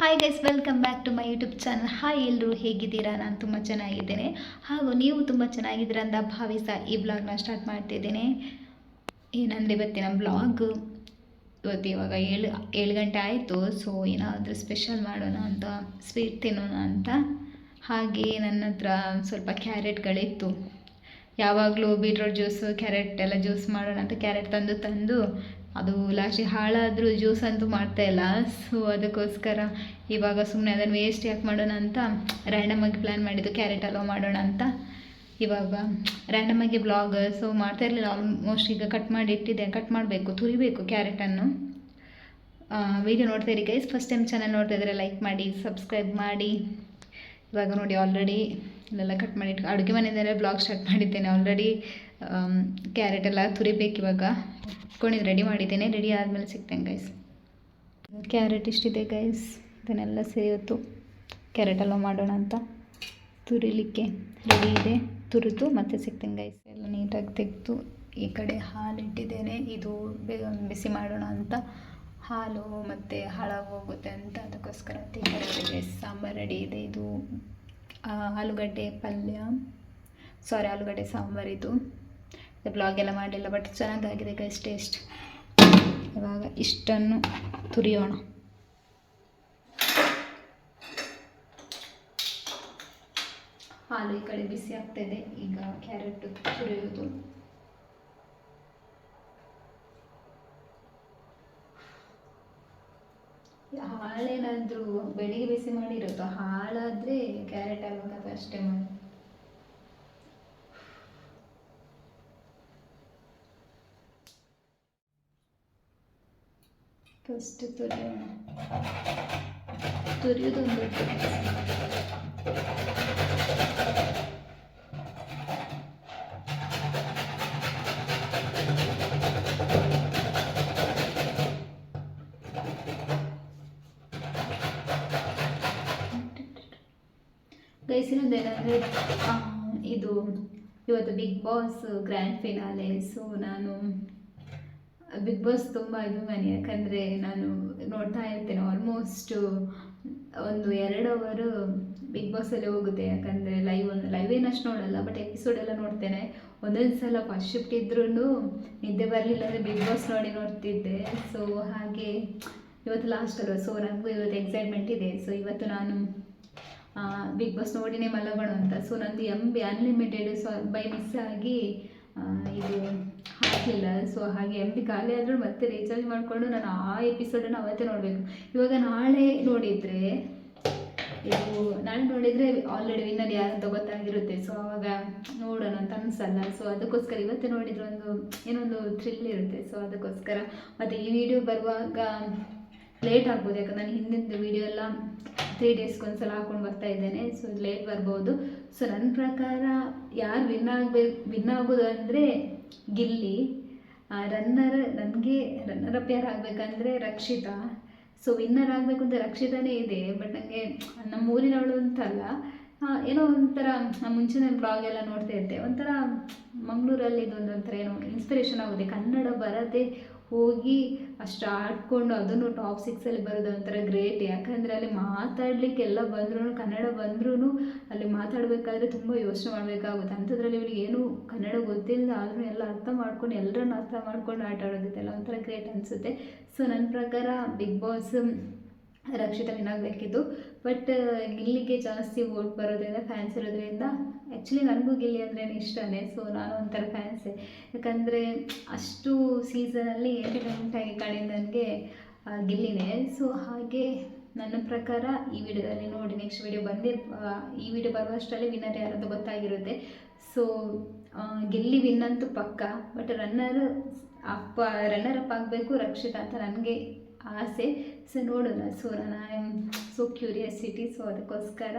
Hi guys welcome back to my YouTube channel hi ಎಲ್ಲರೂ ಹೇಗಿದ್ದೀರಾ? ನಾನು ತುಂಬ ಚೆನ್ನಾಗಿದ್ದೇನೆ. ಹಾಗೂ ನೀವು ತುಂಬ ಚೆನ್ನಾಗಿದ್ದೀರಾ ಅಂತ ಭಾವಿಸ ಈ ಬ್ಲಾಗ್ನ ಸ್ಟಾರ್ಟ್ ಮಾಡ್ತಿದ್ದೇನೆ. ಏನಂದರೆ ಇವತ್ತಿನ ಬ್ಲಾಗ್ ಇವತ್ತು ಇವಾಗ ಏಳು ಏಳು ಗಂಟೆ ಆಯಿತು ಸೊ ಏನಾದರೂ ಸ್ಪೆಷಲ್ ಮಾಡೋಣ ಅಂತ ಸ್ವೀಟ್ ತಿನ್ನೋಣ ಅಂತ. ಹಾಗೆ ನನ್ನ ಹತ್ರ ಸ್ವಲ್ಪ ಕ್ಯಾರೆಟ್ಗಳಿತ್ತು ಯಾವಾಗಲೂ ಬೀಟ್ರೋಟ್ ಜ್ಯೂಸು ಕ್ಯಾರೆಟ್ ಎಲ್ಲ ಜ್ಯೂಸ್ ಮಾಡೋಣ ಅಂತ ಕ್ಯಾರೆಟ್ ತಂದು ತಂದು ಅದು ಲಾಸ್ಟಿಗೆ ಹಾಳಾದರೂ ಜ್ಯೂಸ್ ಅಂತೂ ಮಾಡ್ತಾ ಇಲ್ಲ. ಸೊ ಅದಕ್ಕೋಸ್ಕರ ಇವಾಗ ಸುಮ್ಮನೆ ಅದನ್ನು ವೇಸ್ಟ್ ಯಾಕೆ ಮಾಡೋಣ ಅಂತ ರ್ಯಾಂಡಮಾಗಿ ಪ್ಲ್ಯಾನ್ ಮಾಡಿದ್ದು ಕ್ಯಾರೆಟ್ ಹಲ್ವಾ ಮಾಡೋಣ ಅಂತ. ಇವಾಗ ರ್ಯಾಂಡಮಾಗಿ ಬ್ಲಾಗ್ ಸೊ ಮಾಡ್ತಾ ಇರಲಿಲ್ಲ. ಆಲ್ಮೋಸ್ಟ್ ಈಗ ಕಟ್ ಮಾಡಿ ಇಟ್ಟಿದ್ದೆ. ಕಟ್ ಮಾಡಬೇಕು, ತುರಿಬೇಕು ಕ್ಯಾರೆಟನ್ನು ವೀಡಿಯೋ ನೋಡ್ತಾ ಇರಿ ಗೈಸ್ ಫಸ್ಟ್ ಟೈಮ್ ಚಾನಲ್ ನೋಡ್ತಾ ಇದ್ರೆ ಲೈಕ್ ಮಾಡಿ ಸಬ್ಸ್ಕ್ರೈಬ್ ಮಾಡಿ. ಇವಾಗ ನೋಡಿ ಆಲ್ರೆಡಿ ಇಲ್ಲೆಲ್ಲ ಕಟ್ ಮಾಡಿ ಅಡುಗೆ ಮನೆಯಿಂದಲೇ ಬ್ಲಾಗ್ ಸ್ಟಾರ್ಟ್ ಮಾಡಿದ್ದೇನೆ ಆಲ್ರೆಡಿ ಕ್ಯಾರೆಟ್ ಎಲ್ಲ ತುರಿಬೇಕು ಇವಾಗ. ಇಟ್ಕೊಂಡಿದ್ದು ರೆಡಿ ಮಾಡಿದ್ದೇನೆ. ರೆಡಿ ಆದಮೇಲೆ ಸಿಗ್ತೇನೆ ಗೈಸ್ ಕ್ಯಾರೆಟ್ ಇಷ್ಟಿದೆ ಗೈಸ್ ಇದನ್ನೆಲ್ಲ ಕ್ಯಾರೆಟೆಲ್ಲ ಕ್ಯಾರೆಟ್ ಹಲ್ವಾ ಮಾಡೋಣ ಅಂತ. ತುರಿಲಿಕ್ಕೆ ರೆಡಿ ಇದೆ. ತುರಿದು ಮತ್ತೆ ಸಿಗ್ತೇನೆ ಗೈಸ್ ಎಲ್ಲ ನೀಟಾಗಿ ತೆಗೆದು ಈ ಕಡೆ ಹಾಲು ಇಟ್ಟಿದ್ದೇನೆ. ಇದು ಬಿಸಿ ಮಾಡೋಣ ಅಂತ. ಹಾಲು ಮತ್ತು ಹಾಳಾಗೋಗುತ್ತೆ ಅಂತ. ಅದಕ್ಕೋಸ್ಕರ ಗೈಸ್ ಸಾಂಬಾರು ರೆಡಿ ಇದೆ. ಇದು ಆಲೂಗಡ್ಡೆ ಪಲ್ಯ. ಸಾರಿ ಆಲೂಗಡ್ಡೆ ಸಾಂಬಾರು ಇದು ಬ್ಲಾಗ್ ಎಲ್ಲ ಮಾಡಿಲ್ಲ ಬಟ್ ಚೆನ್ನಾಗಾಗಿದೆ ಗೈಸ್ ಟೇಸ್ಟ್ ಇವಾಗ ಇಷ್ಟನ್ನು ತುರಿಯೋಣ. ಹಾಲು ಈ ಕಡೆ ಬಿಸಿ ಆಗ್ತಾಯಿದೆ ಈಗ ಕ್ಯಾರೆಟ್ ತುರಿಯೋದು. ಹಾಳೇನಾದರೂ ಬೆಳಿಗ್ಗೆ ಬಿಸಿ ಮಾಡಿರೋದು, ಹಾಳಾದರೆ ಕ್ಯಾರೆಟ್ ಹಲ್ವಾಗದು ಅಷ್ಟೇ ಮಾಡಿ. ಫಸ್ಟ್ ತುರಿಯೋಣ ತುರಿಯೋದೊಂದು ಏನಂದರೆ ಇದು ಇವತ್ತು Bigg Boss grand finale so ನಾನು ಬಿಗ್ ಬಾಸ್ ತುಂಬ ಅಭಿಮಾನಿ ಯಾಕಂದರೆ ನಾನು ನೋಡ್ತಾ ಇರ್ತೇನೆ ಆಲ್ಮೋಸ್ಟು ಒಂದು ಎರಡು ಅವರು ಬಿಗ್ ಬಾಸಲ್ಲೇ ಹೋಗುತ್ತೆ. ಯಾಕಂದರೆ ಲೈವ್ ಒಂದು ಲೈವ್ ಏನಷ್ಟು ನೋಡಲ್ಲ ಬಟ್ ಎಪಿಸೋಡ್ ಎಲ್ಲ ನೋಡ್ತೇನೆ. ಒಂದೊಂದು ಸಲ ಫಸ್ಟ್ ಶಿಫ್ಟ್ ಇದ್ರೂ ನಿದ್ದೆ ಬರಲಿಲ್ಲ ಅಂದರೆ ಬಿಗ್ ಬಾಸ್ ನೋಡಿ ನೋಡ್ತಿದ್ದೆ. ಸೊ ಹಾಗೆ ಇವತ್ತು ಲಾಸ್ಟ್ ಅಲ್ವ? ಸೊ ನನಗೂ ಇವತ್ತು ಎಕ್ಸೈಟ್ಮೆಂಟ್ ಇದೆ. ಸೊ ಇವತ್ತು ನಾನು ಬಿಗ್ ಬಾಸ್ ನೋಡಿನೇ ಮಲಗೋಣ ಅಂತ. ಸೊ ನಂದು M B unlimited so by miss ಆಗಿ ಇದು ಹಾಕಿಲ್ಲ. ಸೊ ಹಾಗೆ ಎಂ ಬಿ ಖಾಲಿ ಆದರೂ ಮತ್ತೆ ರೀಚಾರ್ಜ್ ಮಾಡಿಕೊಂಡು ನಾನು ಆ ಎಪಿಸೋಡನ್ನು ಅವತ್ತೇ ನೋಡಬೇಕು. ಇವಾಗ ನಾಳೆ ನೋಡಿದರೆ, ಇದು ನಾಳೆ ನೋಡಿದರೆ ಆಲ್ರೆಡಿ ವಿನ್ನರ್ ಯಾರು ಅಂತ ಗೊತ್ತಾಗಿರುತ್ತೆ. ಸೊ ಆವಾಗ ನೋಡೋಣ ಅಂತ ಅನಿಸಲ್ಲ. ಸೊ ಅದಕ್ಕೋಸ್ಕರ ಇವತ್ತೇ ನೋಡಿದ್ರೆ ಒಂದು ಏನೊಂದು ಥ್ರಿಲ್ ಇರುತ್ತೆ. ಸೊ ಅದಕ್ಕೋಸ್ಕರ ಮತ್ತು ಈ ವಿಡಿಯೋ ಬರುವಾಗ ಲೇಟ್ ಆಗ್ಬೋದು. ಯಾಕಂದ್ರೆ ನಾನು ಹಿಂದಿನ ವಿಡಿಯೋ ಎಲ್ಲ ತ್ರೀ ಡೇಸ್ಗೆ ಒಂದ್ಸಲ ಹಾಕೊಂಡು ಬರ್ತಾ ಇದ್ದೇನೆ. ಸೊ ಲೇಟ್ ಬರ್ಬೋದು. ಸೊ ನನ್ನ ಪ್ರಕಾರ ಯಾರು ವಿನ್ ಆಗಬೇಕು ವಿನ್ ಆಗೋದು ಅಂದರೆ ಗಿಲ್ಲಿ. ರನ್ನರ್ ನನಗೆ ರನ್ನರ್ ಅಪ್ ಯಾರು ಆಗಬೇಕಂದ್ರೆ ರಕ್ಷಿತಾ. ಸೊ ವಿನ್ನರ್ ಆಗಬೇಕು ಅಂತ ರಕ್ಷಿತಾನೇ ಇದೆ. ಬಟ್ ನನಗೆ ನಮ್ಮ ಊರಿನವಳು ಅಂತಲ್ಲ. ಏನೋ ಒಂಥರ ಮುಂಚಿನ ಬ್ಲಾಗ್ ಎಲ್ಲ ನೋಡ್ತಾ ಇದ್ದೆ. ಒಂಥರ ಮಂಗಳೂರಲ್ಲಿ ಇದೊಂದು ಒಂಥರ ಏನೋ ಇನ್ಸ್ಪಿರೇಷನ್ ಆಗುತ್ತೆ ಕನ್ನಡ ಬರದೆ ಹೋಗಿ ಅಷ್ಟು ಆಡ್ಕೊಂಡು ಅದನ್ನು ಟಾಪ್ ಸಿಕ್ಸಲ್ಲಿ ಬರೋದು ಒಂಥರ ಗ್ರೇಟ್ ಯಾಕಂದರೆ ಅಲ್ಲಿ ಮಾತಾಡಲಿಕ್ಕೆ ಎಲ್ಲ ಬಂದ್ರೂ, ಕನ್ನಡ ಬಂದ್ರೂ ಅಲ್ಲಿ ಮಾತಾಡಬೇಕಾದ್ರೆ ತುಂಬ ಯೋಚನೆ ಮಾಡಬೇಕಾಗುತ್ತೆ. ಅಂಥದ್ರಲ್ಲಿ ಇವಳಿಗೆ ಏನು ಕನ್ನಡ ಗೊತ್ತಿಲ್ಲ ಆದರೂ ಎಲ್ಲ ಅರ್ಥ ಮಾಡ್ಕೊಂಡು ಎಲ್ಲರನ್ನು ಅರ್ಥ ಮಾಡ್ಕೊಂಡು ಆಟ ಆಡೋದಿತ್ತಲ್ಲ ಒಂಥರ ಗ್ರೇಟ್ ಅನಿಸುತ್ತೆ. ಸೊ ನನ್ನ ಪ್ರಕಾರ ಬಿಗ್ ಬಾಸ್ ರಕ್ಷಿತಾ ಬಟ್ ಗಿಲ್ಲಿಗೆ ಜಾಸ್ತಿ ಓಟ್ ಬರೋದ್ರಿಂದ ಫ್ಯಾನ್ಸ್ ಇರೋದ್ರಿಂದ ಆ್ಯಕ್ಚುಲಿ ನನಗೂ ಗಿಲ್ಲಿ ಅಂದ್ರೆ ಇಷ್ಟನೇ. ಸೊ ನಾನು ಒಂಥರ ಫ್ಯಾನ್ಸೇ ಯಾಕಂದರೆ ಅಷ್ಟು ಸೀಸನಲ್ಲಿ ಎಂಟರ್ಟೈನ್ಮೆಂಟಾಗಿ ಕಾಣಿದ ನನಗೆ ಗಿಲ್ಲಿನೇ. ಸೊ ಹಾಗೆ ನನ್ನ ಪ್ರಕಾರ ಈ ವಿಡಿಯೋದಲ್ಲಿ ನೋಡಿ ನೆಕ್ಸ್ಟ್ ವಿಡಿಯೋ ಬಂದೇ ಈ ವಿಡಿಯೋ ಬರುವಷ್ಟರಲ್ಲಿ ವಿನ್ನರ್ ಯಾರಂತ ಗೊತ್ತಾಗಿರುತ್ತೆ. ಸೊ ಗಿಲ್ಲಿ ವಿನ್ ಅಂತೂ ಪಕ್ಕ but runner up runner up ಆಗಬೇಕು, ರಕ್ಷಿತ ಅಂತ ನನಗೆ ಆಸೆ. ಸೊ ನೋಡೋಣ. ಸೊ ನಾನು I am so curiosity so ಅದಕ್ಕೋಸ್ಕರ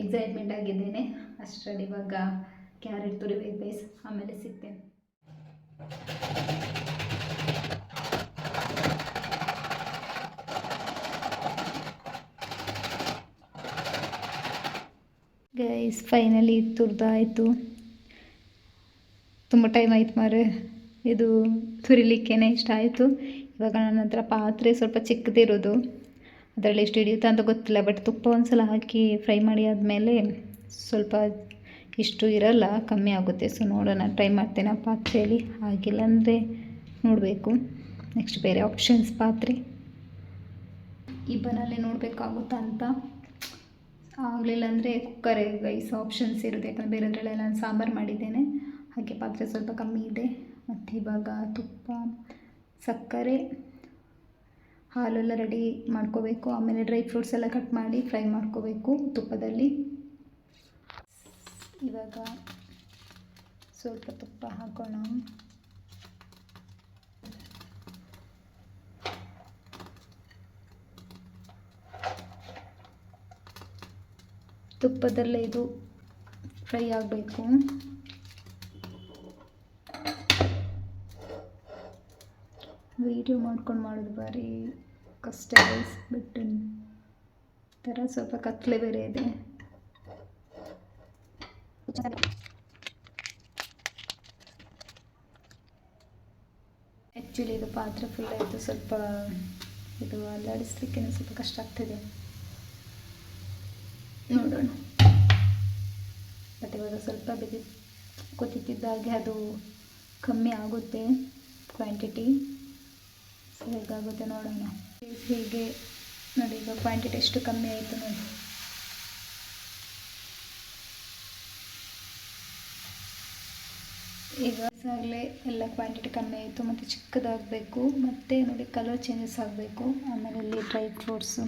ಎಕ್ಸೈಟ್ಮೆಂಟ್ ಆಗಿದ್ದೇನೆ. ಅಷ್ಟರಲ್ಲಿ ಇವಾಗ ಕ್ಯಾರೆಟ್ ತುರಿಬೇಕು ಬೇಸ್ ಆಮೇಲೆ ಸಿಗ್ತೇನೆ. ಗೈಸ್ ಫೈನಲಿ ತುರ್ದಾಯಿತು. ತುಂಬ ಟೈಮ್ ಆಯ್ತು ಮಾರೆ ಇದು ತುರಿಲಿಕ್ಕೇನೆ ಇಷ್ಟ ಆಯಿತು. ಇವಾಗ ನನ್ನ ಹತ್ರ ಪಾತ್ರೆ ಸ್ವಲ್ಪ ಚಿಕ್ಕದಿರೋದು. ಅದರಲ್ಲಿ ಎಷ್ಟು ಹಿಡಿಯುತ್ತೆ ಅಂತ ಗೊತ್ತಿಲ್ಲ ಬಟ್ ತುಪ್ಪ ಒಂದು ಸಲ ಹಾಕಿ ಫ್ರೈ ಮಾಡಿ ಆದಮೇಲೆ ಸ್ವಲ್ಪ ಇಷ್ಟು ಇರಲ್ಲ, ಕಮ್ಮಿ ಆಗುತ್ತೆ. ಸೊ ನೋಡೋಣ ಟ್ರೈ ಮಾಡ್ತೇನೆ ಆ ಪಾತ್ರೆಯಲ್ಲಿ. ಆಗಿಲ್ಲ ಅಂದರೆ ನೋಡಬೇಕು. ನೆಕ್ಸ್ಟ್ ಬೇರೆ ಆಪ್ಷನ್ಸ್ ಪಾತ್ರೆ. ಈ ಬನಲ್ಲಿ ನೋಡಬೇಕಾಗುತ್ತಾ ಅಂತ? ಆಗಲಿಲ್ಲ ಅಂದರೆ ಕುಕ್ಕರೇ ಗೈಸ್ ಆಪ್ಷನ್ಸ್ ಇರುತ್ತೆ. ಯಾಕಂದರೆ ಬೇರೆದ್ರಲ್ಲೆಲ್ಲ ನಾನು ಸಾಂಬಾರು ಮಾಡಿದ್ದೇನೆ. ಹಾಗೆ ಪಾತ್ರೆ ಸ್ವಲ್ಪ ಕಮ್ಮಿ ಇದೆ. ಮತ್ತು ಇವಾಗ ತುಪ್ಪ, ಸಕ್ಕರೆ, ಹಾಲೆಲ್ಲ ರೆಡಿ ಮಾಡ್ಕೋಬೇಕು. ಆಮೇಲೆ ಡ್ರೈ ಫ್ರೂಟ್ಸ್ ಎಲ್ಲ ಕಟ್ ಮಾಡಿ ಫ್ರೈ ಮಾಡ್ಕೋಬೇಕು ತುಪ್ಪದಲ್ಲಿ. ಇವಾಗ ಸ್ವಲ್ಪ ತುಪ್ಪ ಹಾಕೋಣ. ತುಪ್ಪದಲ್ಲೇ ಇದು ಫ್ರೈ ಆಗಬೇಕು. ವೀಡಿಯೋ ಮಾಡ್ಕೊಂಡು ಮಾಡೋದು ಭಾರಿ ಕಷ್ಟ ಐಸ್ ಬಟ್ ಥರ ಸ್ವಲ್ಪ ಕತ್ಲೆ ಬೇರೆ ಇದೆ. ಆ್ಯಕ್ಚುಲಿ ಇದು ಪಾತ್ರೆ ಫುಲ್ ಆಯಿತು, ಸ್ವಲ್ಪ ಇದು ಅಲ್ಲಾಡಿಸ್ಲಿಕ್ಕೆ ಸ್ವಲ್ಪ ಕಷ್ಟ ಆಗ್ತಿದೆ. ನೋಡೋಣ. ಬಟ್ ಇವಾಗ ಸ್ವಲ್ಪ ಬೆದಿ ಕುದಿತಿದ್ದಾಗೆ ಅದು ಕಮ್ಮಿ ಆಗುತ್ತೆ ಕ್ವಾಂಟಿಟಿ ಹೇಗಾಗುತ್ತೆ ನೋಡೋಣ. ಹೀಗೆ ನೋಡಿ ಈಗ ಕ್ವಾಂಟಿಟಿ ಎಷ್ಟು ಕಮ್ಮಿ ಆಯಿತು ನೋಡಿ. ಈಗ ಆಗಲೇ ಎಲ್ಲ ಕ್ವಾಂಟಿಟಿ ಕಮ್ಮಿ ಆಯಿತು, ಮತ್ತು ಚಿಕ್ಕದಾಗಬೇಕು, ಮತ್ತು ನೋಡಿ ಕಲರ್ ಚೇಂಜಸ್ ಆಗಬೇಕು. ಆಮೇಲೆ ಇಲ್ಲಿ ಡ್ರೈ ಫ್ರೂಟ್ಸು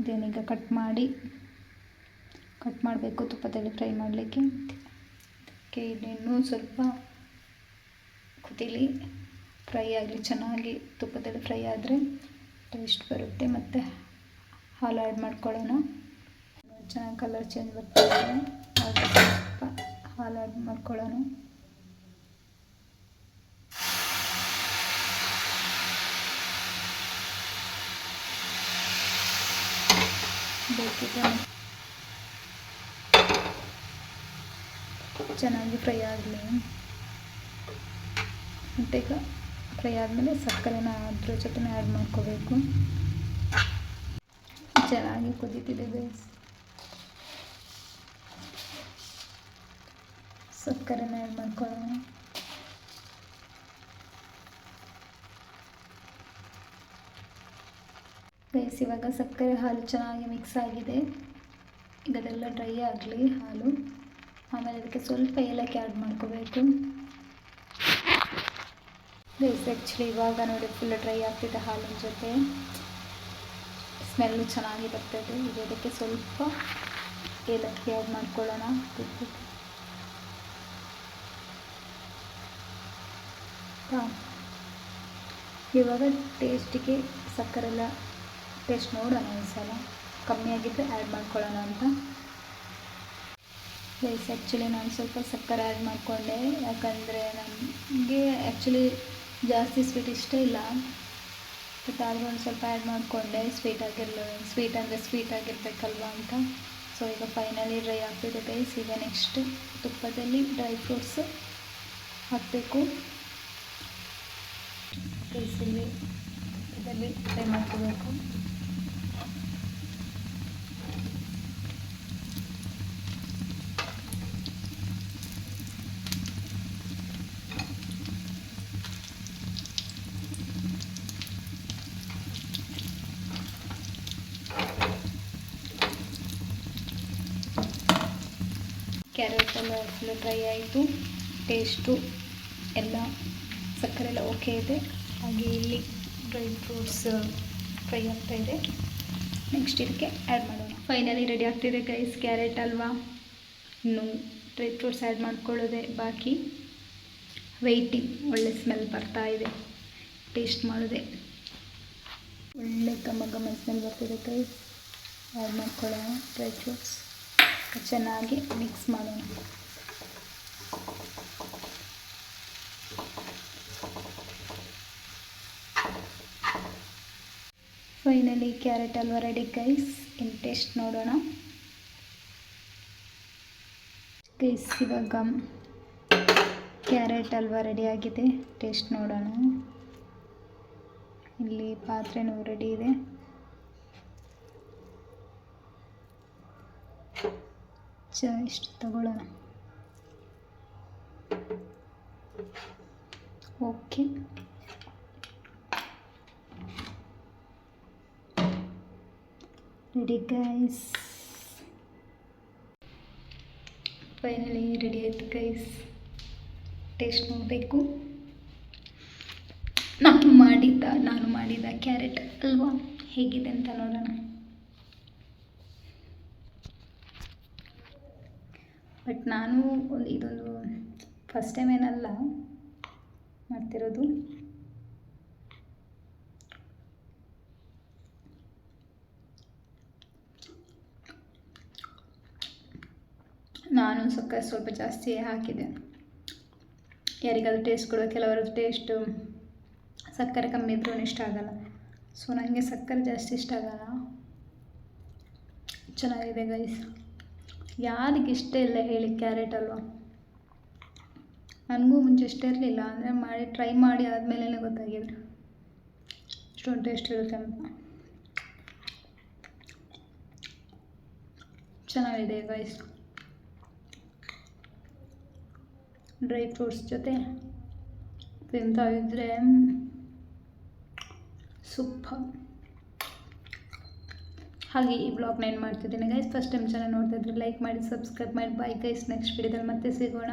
ಇದೇನೀಗ ಕಟ್ ಮಾಡಿ ಕಟ್ ಮಾಡಬೇಕು, ತುಪ್ಪದಲ್ಲಿ ಫ್ರೈ ಮಾಡಲಿಕ್ಕೆ. ಅದಕ್ಕೆ ಇನ್ನೂ ಸ್ವಲ್ಪ ಕುದೀಲಿ. ಫ್ರೈ ಆಗಲಿ, ಚೆನ್ನಾಗಿ ತುಪ್ಪದಲ್ಲಿ ಫ್ರೈ ಆದರೆ ಟೇಸ್ಟ್ ಬರುತ್ತೆ. ಮತ್ತು ಹಾಲು ಆ್ಯಡ್ ಮಾಡ್ಕೊಳ್ಳೋಣ. ಚೆನ್ನಾಗಿ ಕಲರ್ ಚೇಂಜ್ ಬರ್ತಾಯಿದೆ ಸ್ವಲ್ಪ ಹಾಲು ಆ್ಯಡ್ ಮಾಡ್ಕೊಳ್ಳೋಣ. ಬೇಕಿದೆ ಚೆನ್ನಾಗಿ ಫ್ರೈ ಆಗಲಿ. ಮತ್ತೆ ಈಗ ಫ್ರೈ ಆದಮೇಲೆ ಸಕ್ಕರೆನ ಅದ್ರ ಜೊತೆ ಆ್ಯಡ್ ಮಾಡ್ಕೋಬೇಕು. ಚೆನ್ನಾಗಿ ಕುದೀತಿದೆ ಬೇಸ್ ಸಕ್ಕರೆನ ಆ್ಯಡ್ ಮಾಡ್ಕೊಳ್ಳೋಣ. ಗೈಸ್ ಇವಾಗ ಸಕ್ಕರೆ ಹಾಲು ಚೆನ್ನಾಗಿ ಮಿಕ್ಸ್ ಆಗಿದೆ. ಈಗ ಅದೆಲ್ಲ ಡ್ರೈ ಆಗಲಿ ಹಾಲು. ಆಮೇಲೆ ಅದಕ್ಕೆ ಸ್ವಲ್ಪ ಏಲಕ್ಕಿ ಆ್ಯಡ್ ಮಾಡ್ಕೋಬೇಕು. ಗೈಸ್ ಆ್ಯಕ್ಚುಲಿ ಇವಾಗ ನೋಡಿ ಫುಲ್ ಡ್ರೈ ಆಗ್ತಿದೆ ಹಾಲಿನ ಜೊತೆ. ಸ್ಮೆಲ್ಲು ಚೆನ್ನಾಗಿ ಬರ್ತದೆ. ಇದು ಅದಕ್ಕೆ ಸ್ವಲ್ಪ ಏಲಕ್ಕಿ ಆ್ಯಡ್ ಮಾಡ್ಕೊಳ್ಳೋಣ. ಹಾಂ. ಇವಾಗ ಟೇಸ್ಟಿಗೆ ಸಕ್ಕರೆಲ್ಲ ಟೇಸ್ಟ್ ನೋಡೋಣ ಒಂದು ಸಲ ಕಮ್ಮಿ ಆಗಿದ್ದರೆ ಆ್ಯಡ್ ಮಾಡ್ಕೊಳ್ಳೋಣ ಅಂತ. ಪ್ಲೇಸ್ ಆ್ಯಕ್ಚುಲಿ ನಾನು ಸ್ವಲ್ಪ ಸಕ್ಕರೆ ಆ್ಯಡ್ ಮಾಡಿಕೊಂಡೆ. ಯಾಕಂದರೆ ನನಗೆ ಆ್ಯಕ್ಚುಲಿ ಜಾಸ್ತಿ ಸ್ವೀಟ್ ಇಷ್ಟ ಇಲ್ಲ. ಬಟ್ ಆದರೂ ಒಂದು ಸ್ವಲ್ಪ ಆ್ಯಡ್ ಮಾಡಿಕೊಂಡೆ. ಸ್ವೀಟ್ ಆಗಿರಲ್ಲ ಸ್ವೀಟ್ ಅಂದರೆ ಸ್ವೀಟ್ ಆಗಿರಬೇಕಲ್ವ ಅಂತ. ಸೊ ಈಗ ಫೈನಲಿ ಡ್ರೈ ಆಗ್ತಿದೆ ಗೈಸ್ ಈಗ ನೆಕ್ಸ್ಟ್ ತುಪ್ಪದಲ್ಲಿ ಡ್ರೈ ಫ್ರೂಟ್ಸ್ ಹಾಕಬೇಕು. ಗೈಸಲ್ಲಿ ಇದರಲ್ಲಿ ಫ್ರೈ ಮಾಡ್ಕೋಬೇಕು ಕ್ಯಾರೆಟ್ ಎಲ್ಲ ಫುಲ್ ಡ್ರೈ ಆಯಿತು. ಟೇಸ್ಟು ಎಲ್ಲ ಸಕ್ಕರೆ ಎಲ್ಲ ಓಕೆ ಇದೆ. ಹಾಗೆ ಇಲ್ಲಿ ಡ್ರೈ ಫ್ರೂಟ್ಸ್ ಫ್ರೈ ಆಗ್ತಾ ಇದೆ. ನೆಕ್ಸ್ಟ್ ಇದಕ್ಕೆ ಆ್ಯಡ್ ಮಾಡೋಣ. ಫೈನಲಿ ರೆಡಿ ಆಗ್ತಿದೆ ಗೈಸ್ ಕ್ಯಾರೆಟ್ ಅಲ್ವಾ? ಇನ್ನು ಡ್ರೈ ಫ್ರೂಟ್ಸ್ ಆ್ಯಡ್ ಮಾಡ್ಕೊಳ್ಳೋದೆ ಬಾಕಿ. ವೆಯ್ಟಿಂಗ್ ಒಳ್ಳೆ ಸ್ಮೆಲ್ ಬರ್ತಾ ಇದೆ. ಟೇಸ್ಟ್ ಮಾಡೋದೆ. ಒಳ್ಳೆ ಘಮ ಘಮ ಸ್ಮೆಲ್ ಬರ್ತಿದೆ ಗೈಸ್ ಆ್ಯಡ್ ಮಾಡ್ಕೊಳ್ಳೋಣ ಡ್ರೈ ಫ್ರೂಟ್ಸ್ ಚೆನ್ನಾಗಿ ಮಿಕ್ಸ್ ಮಾಡೋಣ. Finally carrot halwa ready guys ಇನ್ ಟೇಸ್ಟ್ ನೋಡೋಣ. ಗೈಸ್ ಇವಾಗ ಕ್ಯಾರೆಟ್ ಹಲ್ವಾ ರೆಡಿ ಆಗಿದೆ. ಟೇಸ್ಟ್ ನೋಡೋಣ. ಇಲ್ಲಿ ಪಾತ್ರೆನೂ ರೆಡಿ ಇದೆ. ಚ ಇಷ್ಟು ತಗೊಳ್ಳೋಣ. Okay. Ready guys finally ready ಆಯ್ತು ಗೈಸ್ ಟೇಸ್ಟ್ ನೋಡಬೇಕು. ನಾನು ಮಾಡಿದ್ದ, ನಾನು ಮಾಡಿದ ಕ್ಯಾರೆಟ್ ಅಲ್ವಾ? ಹೇಗಿದೆ ಅಂತ ನೋಡೋಣ. ಬಟ್ ನಾನು ಒಂದು ಇದೊಂದು ಫಸ್ಟ್ ಟೈಮ್ ಏನಲ್ಲ ಮಾಡ್ತಿರೋದು. ನಾನು ಸಕ್ಕರೆ ಸ್ವಲ್ಪ ಜಾಸ್ತಿ ಹಾಕಿದೆ. ಯಾರಿಗಾದ್ರೂ ಟೇಸ್ಟ್ ಕೊಡುವ ಕೆಲವರದ್ದು ಟೇಸ್ಟು ಸಕ್ಕರೆ ಕಮ್ಮಿ ಇದ್ರೂ ಇಷ್ಟ ಆಗಲ್ಲ. ಸೊ ನನಗೆ ಸಕ್ಕರೆ ಜಾಸ್ತಿ ಇಷ್ಟ ಆಗಲ್ಲ. ಚೆನ್ನಾಗಿದೆ ಗೈಸ್ ಯಾರಿಗೆ ಇಷ್ಟ ಇಲ್ಲ ಹೇಳಿ ಕ್ಯಾರೆಟ್ ಅಲ್ವಾ? ನನಗೂ ಮುಂಚೆ ಇಷ್ಟ ಇರಲಿಲ್ಲ, ಅಂದರೆ ಮಾಡಿ ಟ್ರೈ ಮಾಡಿ ಆದಮೇಲೆ ಗೊತ್ತಾಗಿದೆ. ಇಷ್ಟೊಂದು ಟೇಸ್ಟ್ ಇರುತ್ತೆ ಅಂತ. ಚೆನ್ನಾಗಿದೆ ಗೈಸ್ ಡ್ರೈ ಫ್ರೂಟ್ಸ್ ಜೊತೆ ತಿಂತಾ ಇದ್ದರೆ ಸೂಪರ್. ಹಾಗೆ ಈ ಬ್ಲಾಗ್ನ ಏನು ಮಾಡ್ತಿದ್ದೀನಿ ಗೈಸ್ ಫಸ್ಟ್ ಟೈಮ್ ಚಾನಲ್ ನೋಡ್ತಾ ಇದ್ರೆ ಲೈಕ್ ಮಾಡಿ ಸಬ್ಸ್ಕ್ರೈಬ್ ಮಾಡಿ. ಬಾಯ್ ಗೈಸ್ ನೆಕ್ಸ್ಟ್ ವಿಡಿಯೋದಲ್ಲಿ ಮತ್ತೆ ಸಿಗೋಣ.